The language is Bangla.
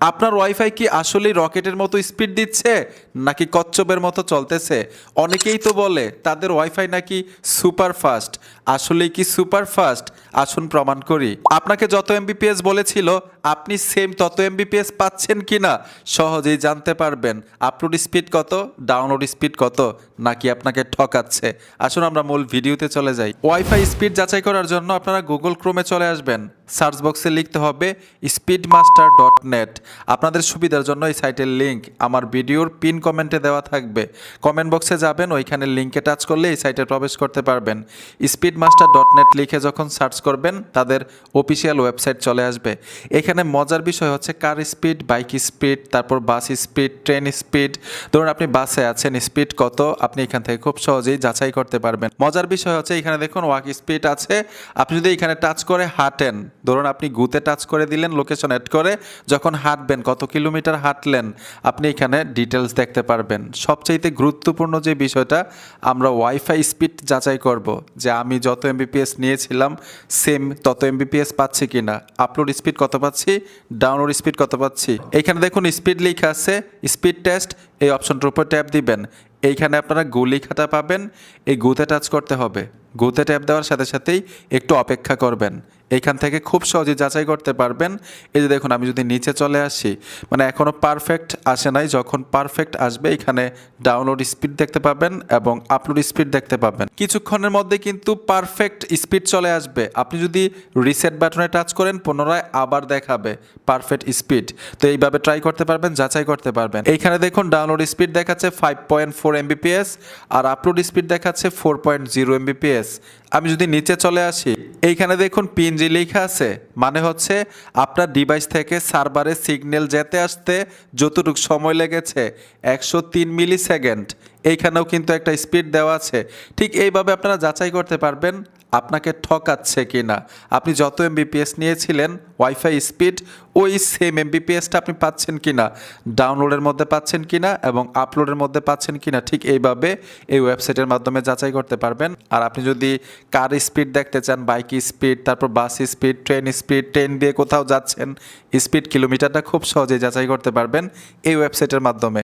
আপনার ওয়াইফাই কি আসলেই রকেটের মতো স্পিড দিচ্ছে, নাকি কচ্ছপের মতো চলতেছে? অনেকেই তো বলে তাদের ওয়াইফাই নাকি সুপার ফাস্ট আসলেই কি সুপার ফাস্ট আসুন প্রমাণ করি। আপনাকে যত এমবিপিএস বলেছিল, আপনি সেম তত এমবিপিএস পাচ্ছেন কিনা, সহজেই জানতে পারবেন। আপলোড স্পিড কত ডাউনলোড স্পিড কত, নাকি আপনাকে ঠকাচ্ছে। আসুন আমরা মূল ভিডিওতে চলে যাই। ওয়াইফাই স্পিড যাচাই করার জন্য আপনারা গুগল ক্রোমে চলে আসবেন। সার্চ বক্সে লিখতে হবে স্পিডমাস্টার ডট নেট আপনাদের সুবিধার জন্য এই সাইটের লিঙ্ক আমার ভিডিওর পিন কমেন্টে দেওয়া থাকবে। কমেন্ট বক্সে যাবেন, ওইখানে লিঙ্কে টাচ করলে এই সাইটে প্রবেশ করতে পারবেন। স্পিডমাস্টার ডট নেট লিখে যখন সার্চ করবেন, তাদের অফিসিয়াল ওয়েবসাইট চলে আসবে। এখানে মজার বিষয় হচ্ছে কার স্পিড বাইক স্পিড তারপর বাস স্পিড ট্রেন স্পিড ধরুন আপনি বাসে আছেন স্পিড কত? আপনি এখান থেকে খুব সহজেই যাচাই করতে পারবেন। মজার বিষয় হচ্ছে এখানে দেখুন ওয়াক স্পিড আছে। আপনি যদি এখানে টাচ করে হাঁটেন, ধরুন আপনি গুতে টাচ করে দিলেন লোকেশন অ্যাড করে, যখন হাঁটবেন, কত কিলোমিটার হাঁটলেন, আপনি এখানে ডিটেলস দেখতে পারবেন। সবচাইতে গুরুত্বপূর্ণ যে বিষয়টা, আমরা ওয়াইফাই স্পিড যাচাই করব, যে আমি যত এমবিপিএস নিয়েছিলাম সেম তত এমবিপিএস পাচ্ছি কিনা? আপলোড স্পিড কত পাচ্ছি? ডাউনলোড স্পিড কত পাচ্ছি? এখানে দেখুন স্পিড লেখা আছে স্পিড টেস্ট এই অপশনটার উপর ট্যাপ দিবেন। এইখানে আপনারা গু লেখাটা পাবেন, এই গুতে টাচ করতে হবে। গুতে ট্যাপ দেওয়ার সাথে সাথেই একটু অপেক্ষা করবেন। এইখান থেকে খুব সহজে যাচাই করতে পারবেন। এই যে দেখুন, আমি যদি নিচে চলে আসি মানে এখনও পারফেক্ট আসে নাই। যখন পারফেক্ট আসবে, এখানে ডাউনলোড স্পিড দেখতে পাবেন এবং আপলোড স্পিড দেখতে পাবেন। কিছুক্ষণের মধ্যে কিন্তু পারফেক্ট স্পিড চলে আসবে। আপনি যদি রিসেট বাটনে টাচ করেন, পুনরায় আবার দেখাবে পারফেক্ট স্পিড তো এইভাবে ট্রাই করতে পারবেন, যাচাই করতে পারবেন। এইখানে দেখুন ডাউনলোড স্পিড দেখাচ্ছে ফাইভ পয়েন্ট ফোর এমবিপিএস আর আপলোড স্পিড দেখাচ্ছে ফোর পয়েন্ট জিরো এমবিপিএস আমি যদি নিচে চলে আসি, এইখানে দেখুন পিএনজি লেখা আছে। মানে হচ্ছে আপনার ডিভাইস থেকে সার্ভারে সিগন্যাল যেতে আসতে যতটুকু সময় লেগেছে, একশো তিন মিলি সেকেন্ড এইখানেও কিন্তু একটা স্পিড দেওয়া আছে। ঠিক এইভাবে আপনারা যাচাই করতে পারবেন আপনাকে ঠকাচ্ছে কি না আপনি যত এমবিপিএস নিয়েছিলেন ওয়াইফাই স্পিড ওই সেম এমবিপিএসটা আপনি পাচ্ছেন কি না ডাউনলোডের মধ্যে পাচ্ছেন কি না এবং আপলোডের মধ্যে পাচ্ছেন কি না ঠিক এইভাবে এই ওয়েবসাইটের মাধ্যমে যাচাই করতে পারবেন। আর আপনি যদি কার স্পিড দেখতে চান বাইক স্পিড তারপর bus speed train speed train দিয়ে কোথাও যাচ্ছেন স্পিড কিলোমিটারটা খুব সহজেই যাচাই করতে পারবেন এই ওয়েবসাইটের মাধ্যমে।